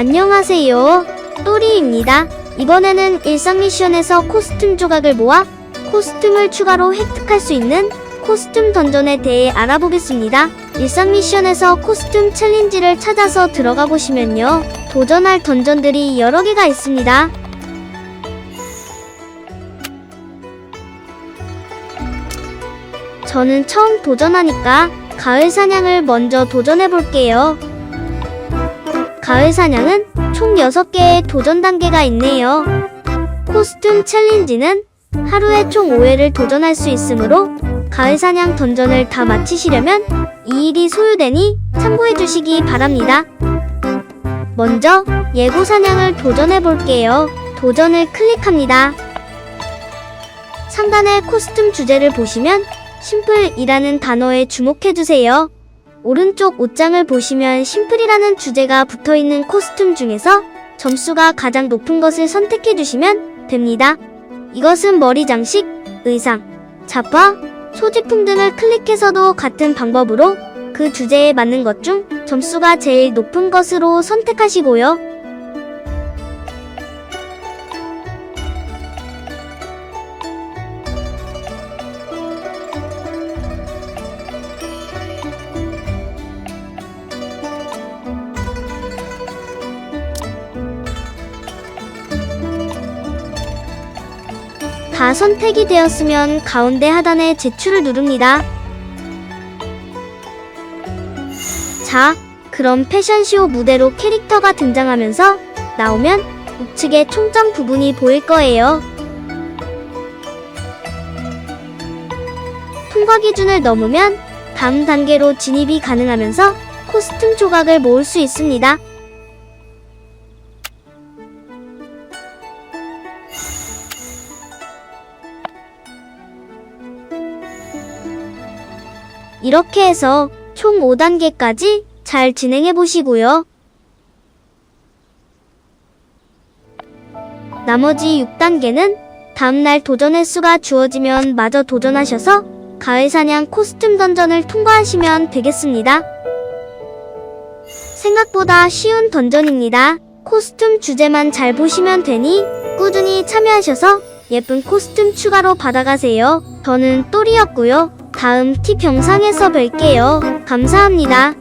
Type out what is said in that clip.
안녕하세요. 또리입니다. 이번에는 일상 미션에서 코스튬 조각을 모아 코스튬을 추가로 획득할 수 있는 코스튬 던전에 대해 알아보겠습니다. 일상 미션에서 코스튬 챌린지를 찾아서 들어가 보시면요. 도전할 던전들이 여러 개가 있습니다. 저는 처음 도전하니까 가을 사냥을 먼저 도전해 볼게요. 가을 사냥은 총 6개의 도전 단계가 있네요. 코스튬 챌린지는 하루에 총 5회를 도전할 수 있으므로 가을 사냥 던전을 다 마치시려면 2일이 소요되니 참고해 주시기 바랍니다. 먼저 예고 사냥을 도전해 볼게요. 도전을 클릭합니다. 상단의 코스튬 주제를 보시면 심플이라는 단어에 주목해 주세요. 오른쪽 옷장을 보시면 심플이라는 주제가 붙어 있는 코스튬 중에서 점수가 가장 높은 것을 선택해 주시면 됩니다. 이것은 머리 장식, 의상, 잡화, 소지품 등을 클릭해서도 같은 방법으로 그 주제에 맞는 것 중 점수가 제일 높은 것으로 선택하시고요. 다 선택이 되었으면 가운데 하단에 제출을 누릅니다. 자, 그럼 패션쇼 무대로 캐릭터가 등장하면서 나오면 우측의 총점 부분이 보일 거예요. 통과 기준을 넘으면 다음 단계로 진입이 가능하면서 코스튬 조각을 모을 수 있습니다. 이렇게 해서 총 5단계까지 잘 진행해 보시고요. 나머지 6단계는 다음날 도전 횟수가 주어지면 마저 도전하셔서 가을 사냥 코스튬 던전을 통과하시면 되겠습니다. 생각보다 쉬운 던전입니다. 코스튬 주제만 잘 보시면 되니 꾸준히 참여하셔서 예쁜 코스튬 추가로 받아가세요. 저는 또리였고요. 다음 팁 영상에서 뵐게요. 감사합니다.